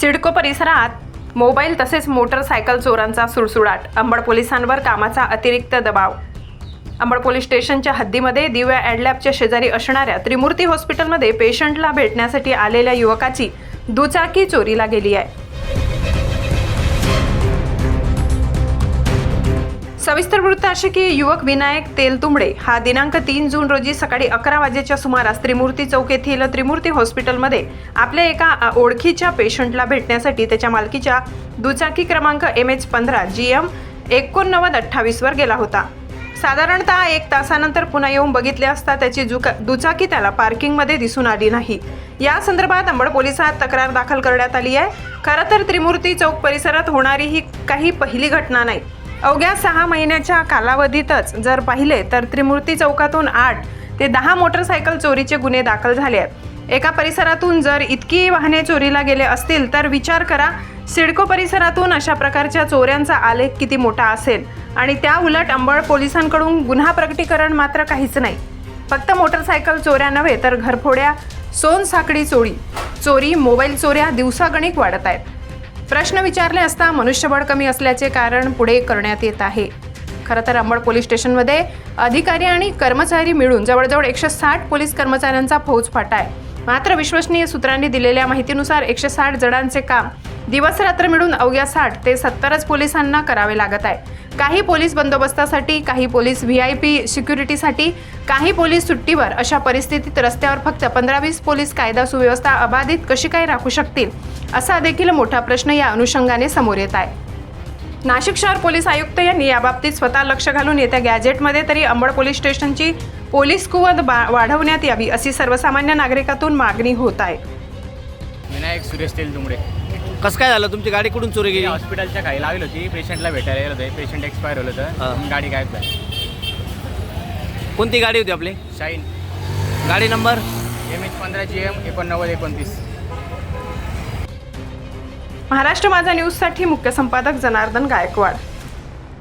सिडको परिसरात मोबाईल तसेच मोटरसायकल चोरांचा सुळसुळाट अंबड पोलिसांवर कामाचा अतिरिक्त दबाव. अंबड पोलीस स्टेशनच्या हद्दीमध्ये दिव्या ॲडलॅबच्या शेजारी असणाऱ्या त्रिमूर्ती हॉस्पिटलमध्ये पेशंटला भेटण्यासाठी आलेल्या युवकाची दुचाकी चोरीला गेली आहे. सविस्तर वृत्त असे की युवक विनायक तेलतुंबडे हा दिनांक तीन जून रोजी सकाळी अकरा वाजेच्या सुमारास त्रिमूर्ती चौक येथील त्रिमूर्ती हॉस्पिटलमध्ये आपल्या एका ओळखीच्या पेशंटला भेटण्यासाठी त्याच्या मालकीच्या दुचाकी क्रमांक एम एच पंधरा जी एम एकोणनव्वद अठ्ठावीसवर गेला होता. साधारणतः एक तासानंतर पुन्हा येऊन बघितले असता त्याची जुका दुचाकी त्याला पार्किंगमध्ये दिसून आली नाही. या संदर्भात अंबड पोलिसात तक्रार दाखल करण्यात आली आहे. खरं तर त्रिमूर्ती चौक परिसरात होणारी ही काही पहिली घटना नाही. अवघ्या सहा महिन्याच्या कालावधीतच जर पाहिले तर त्रिमूर्ती चौकातून आठ ते दहा मोटरसायकल चोरीचे गुन्हे दाखल झाले आहेत. एका परिसरातून जर इतकी वाहने चोरीला गेले असतील तर विचार करा सिडको परिसरातून अशा प्रकारच्या चोऱ्यांचा आलेख किती मोठा असेल? आणि त्या उलट अंबळ पोलिसांकडून गुन्हा प्रकटीकरण मात्र काहीच नाही. फक्त मोटरसायकल चोऱ्या नव्हे तर घरफोड्या सोनसाखळी चोरी चोरी मोबाईल चोऱ्या दिवसागणिक वाढत आहेत. प्रश्न विचारले असता मनुष्यबळ कमी असल्याचे कारण पुढे करण्यात येत आहे. खरं तर अंबड पोलीस स्टेशनमध्ये अधिकारी आणि कर्मचारी मिळून जवळजवळ एकशे साठ पोलीस कर्मचाऱ्यांचा फौजफाटा आहे. मात्र विश्वसनीय सूत्रांनी दिलेल्या माहितीनुसार एकशे साठ जणांचे काम दिवसरात्र मिळून अवघ्या साठ ते सत्तरच पोलिसांना करावे लागत आहे. काही पोलीस बंदोबस्तासाठी काही पोलीस व्ही आय पी सिक्युरिटीसाठी काही पोलीस सुट्टीवर अशा परिस्थितीत रस्त्यावर फक्त पंधरा वीस पोलीस कायदा सुव्यवस्था अबाधित कशी काय राखू शकतील असा देखील मोठा प्रश्न या अनुषंगाने समोर येत आहे. नाशिक शहर पोलीस आयुक्त यांनी याबाबतीत स्वतः लक्ष घालून येत्या गॅजेटमध्ये तरी अंबड पोलीस स्टेशनची पोलीस कुवत बा- वाढवण्यात यावी अशी सर्वसामान्य नागरिकातून मागणी होत आहे. विनायक सुरेश तेलतुंबडे. कसं काय झालं? तुमची गाडी कुठून चोरी गेली? हॉस्पिटलच्या खाली लावली होती. पेशंटला भेटायला गेलं होतं. पेशंट एक्सपायर होलं हा. होतं म्हणून गाडी गायब झाली. कोणती गाडी होती आपली? शाईन गाडी नंबर? एम एच पंधरा जी एम एकोणनव्वद एकोणतीस. महाराष्ट्र माझा न्यूजसाठी मुख्य संपादक जनार्दन गायकवाड.